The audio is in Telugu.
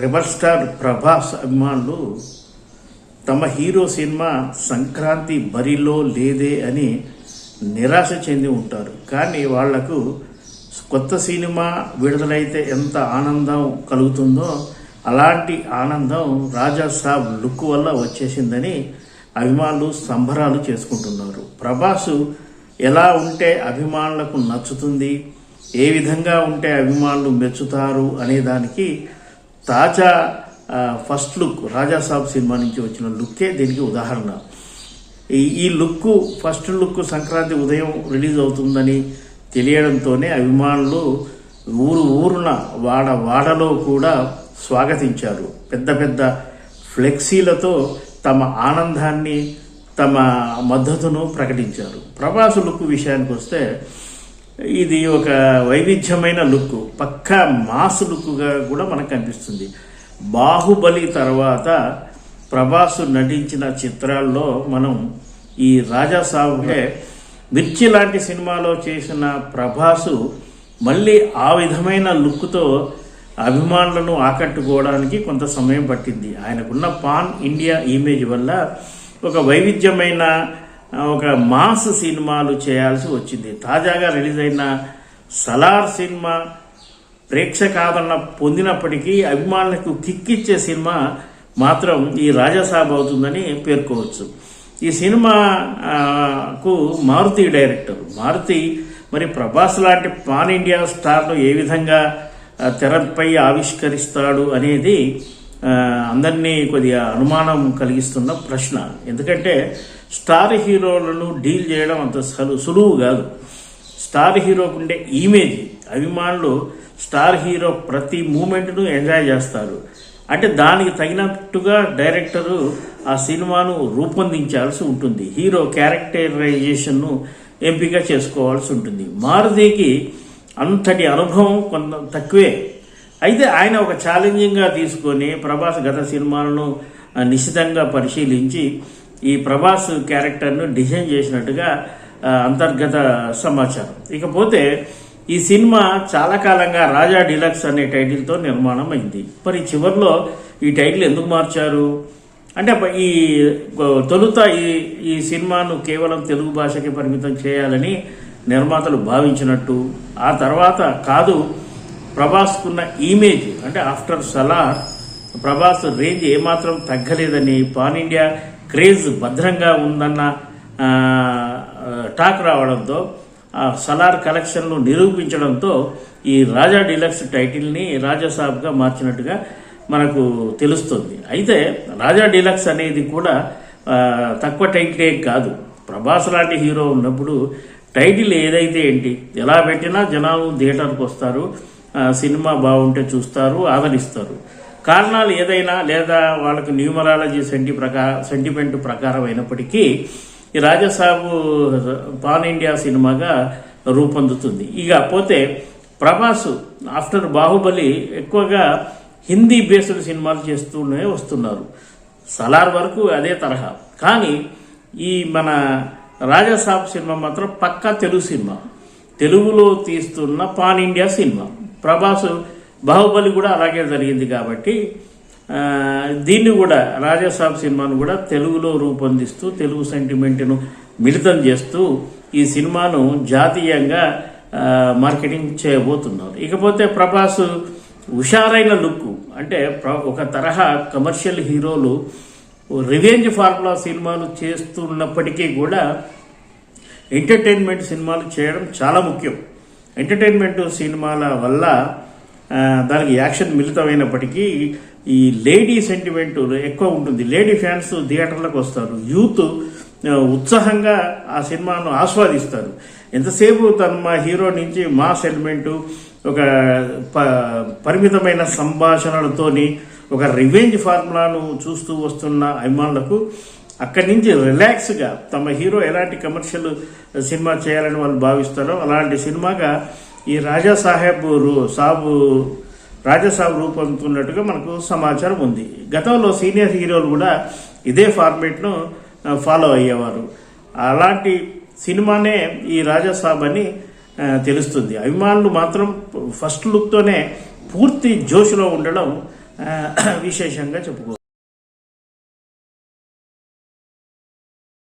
రెబల్ స్టార్ ప్రభాస్ అభిమానులు తమ హీరో సినిమా సంక్రాంతి బరిలో లేదే అని నిరాశ చెంది ఉంటారు. కానీ వాళ్ళకు కొత్త సినిమా విడుదలైతే ఎంత ఆనందం కలుగుతుందో అలాంటి ఆనందం రాజా సాబ్ లుక్ వల్ల వచ్చేసిందని అభిమానులు సంబరాలు చేసుకుంటున్నారు. ప్రభాసు ఎలా ఉంటే అభిమానులకు నచ్చుతుంది ఏ విధంగా ఉంటే అభిమానులు మెచ్చుతారు అనే దానికి తాజా first look Raja Saab cinema నుంచి వచ్చిన లుక్కే దీనికి ఉదాహరణ. ఈ ఈ లుక్ ఫస్ట్ లుక్ సంక్రాంతి ఉదయం రిలీజ్ అవుతుందని తెలియడంతోనే అభిమానులు ఊరు ఊరున వాడ వాడలో కూడా స్వాగతించారు. పెద్ద పెద్ద ఫ్లెక్సీలతో తమ ఆనందాన్ని తమ మద్దతును ప్రకటించారు. ప్రభాస్ లుక్ విషయానికి వస్తే ఇది ఒక వైవిధ్యమైన లుక్. పక్క మాస్ లుక్గా కూడా మనకు కనిపిస్తుంది. బాహుబలి తర్వాత ప్రభాస్ నటించిన చిత్రాల్లో మనం ఈ రాజా సాబుకే మిర్చి లాంటి సినిమాలో చేసిన ప్రభాసు మళ్ళీ ఆ విధమైన లుక్తో అభిమానులను ఆకట్టుకోవడానికి కొంత సమయం పట్టింది. ఆయనకున్న పాన్ ఇండియా ఇమేజ్ వల్ల ఒక వైవిధ్యమైన ఒక మాస్ సినిమాలు చేయాల్సి వచ్చింది. తాజాగా రిలీజ్ అయిన సలార్ సినిమా ప్రేక్షకాదరణ పొందినప్పటికీ అభిమానులకు కిక్కిచ్చే సినిమా మాత్రం ఈ రాజాసాబ్ అవుతుందని పేర్కోవచ్చు. ఈ సినిమాకు మారుతి డైరెక్టర్. మారుతి మరి ప్రభాస్ లాంటి పాన్ ఇండియా స్టార్ను ఏ విధంగా తెరపై ఆవిష్కరిస్తాడు అనేది అందరినీ కొద్దిగా అనుమానం కలిగిస్తున్న ప్రశ్న. ఎందుకంటే స్టార్ హీరోలను డీల్ చేయడం అంత సలు- సులువు కాదు. స్టార్ హీరోకు ఉండే ఇమేజ్ అభిమానులు స్టార్ హీరో ప్రతి మూమెంట్ను ఎంజాయ్ చేస్తారు. అంటే దానికి తగినట్టుగా డైరెక్టరు ఆ సినిమాను రూపొందించాల్సి ఉంటుంది. హీరో క్యారెక్టరైజేషన్ను ఎంపిక చేసుకోవాల్సి ఉంటుంది. మారుతికి అంతటి అనుభవం కొంత తక్కువే. అయితే ఆయన ఒక ఛాలెంజింగ్గా తీసుకొని ప్రభాస్ గత సినిమాలను నిశ్చితంగా నిశితంగా పరిశీలించి ఈ ప్రభాస్ క్యారెక్టర్ను డిజైన్ చేసినట్టుగా అంతర్గత సమాచారం. ఇకపోతే ఈ సినిమా చాలా కాలంగా రాజా డిలక్స్ అనే టైటిల్తో నిర్మాణం అయింది మరి చివరిలో ఈ టైటిల్ ఎందుకు మార్చారు? అంటే ఈ తొలుత ఈ ఈ సినిమాను కేవలం తెలుగు భాషకి పరిమితం చేయాలని నిర్మాతలు భావించినట్టు ఆ తర్వాత కాదు ప్రభాస్కున్న ఇమేజ్ అంటే ఆఫ్టర్ సలార్ ప్రభాస్ రేంజ్ ఏమాత్రం తగ్గలేదని పాన్ ఇండియా క్రేజ్ భద్రంగా ఉందన్న టాక్ రావడంతో ఆ సలార్ కలెక్షన్లు నిరూపించడంతో ఈ రాజా డిలక్స్ టైటిల్ని రాజాసాబ్గా మార్చినట్టుగా మనకు తెలుస్తుంది. అయితే రాజా డిలక్స్ అనేది కూడా తక్కువ టైటిలే కాదు. ప్రభాస్ లాంటి హీరో ఉన్నప్పుడు టైటిల్ ఏదైతే ఏంటి ఎలా పెట్టినా జనాలు థియేటర్కి వస్తారు సినిమా బాగుంటే చూస్తారు ఆదరిస్తారు. కారణాలు ఏదైనా లేదా వాళ్ళకు న్యూమరాలజీ సెంటి ప్రకార సెంటిమెంట్ ప్రకారం అయినప్పటికీ ఈ రాజసాబు పాన్ ఇండియా సినిమాగా రూపొందుతుంది. ఇక పోతే ప్రభాస్ ఆఫ్టర్ బాహుబలి ఎక్కువగా హిందీ బేస్డ్ సినిమాలు చేస్తూనే వస్తున్నారు. సలార్ వరకు అదే తరహా. కానీ ఈ మన రాజాసాబ్ సినిమా మాత్రం పక్కా తెలుగు సినిమా. తెలుగులో తీస్తున్న pan India cinema. Prabhas Baahubali కూడా అలాగే జరిగింది కాబట్టి దీన్ని కూడా రాజాసాబ్ సినిమాను కూడా తెలుగులో రూపొందిస్తూ తెలుగు సెంటిమెంట్ను మిళితం చేస్తూ ఈ సినిమాను జాతీయంగా మార్కెటింగ్ చేయబోతున్నారు. ఇకపోతే ప్రభాస్ హుషారైన లుక్ అంటే ప్ర- ఒక తరహా కమర్షియల్ హీరోలు రివెంజ్ ఫార్ములా సినిమాలు చేస్తున్నప్పటికీ కూడా ఎంటర్టైన్మెంట్ సినిమాలు చేయడం చాలా ముఖ్యం. ఎంటర్టైన్మెంట్ సినిమాల వల్ల దానికి యాక్షన్ మిళితమైనప్పటికీ ఈ లేడీ సెంటిమెంట్ ఎక్కువ ఉంటుంది. లేడీ ఫ్యాన్స్ థియేటర్లకు వస్తారు. యూత్ ఉత్సాహంగా ఆ సినిమాను ఆస్వాదిస్తారు. ఎంతసేపు తన మా హీరో నుంచి మా ఎలిమెంట్ ఒక ప- పరిమితమైన సంభాషణలతోని ఒక రివెంజ్ ఫార్ములాను చూస్తూ వస్తున్న అభిమానులకు అక్కడి నుంచి రిలాక్స్గా తమ హీరో ఎలాంటి కమర్షియల్ సినిమా చేయాలని వాళ్ళు భావిస్తారో అలాంటి సినిమాగా ఈ రాజా సాహెబ్ రూ- సాబు రాజాసాబ్ రూపొందుతున్నట్టుగా మనకు సమాచారం ఉంది. గతంలో సీనియర్ హీరోలు కూడా ఇదే ఫార్మేట్ను ఫాలో అయ్యేవారు. అలాంటి సినిమానే ఈ రాజాసాబ్ అని తెలుస్తుంది. అభిమానులు మాత్రం ఫస్ట్ లుక్తోనే పూర్తి జోష్లో ఉండడం విశేషంగా చెప్పుకో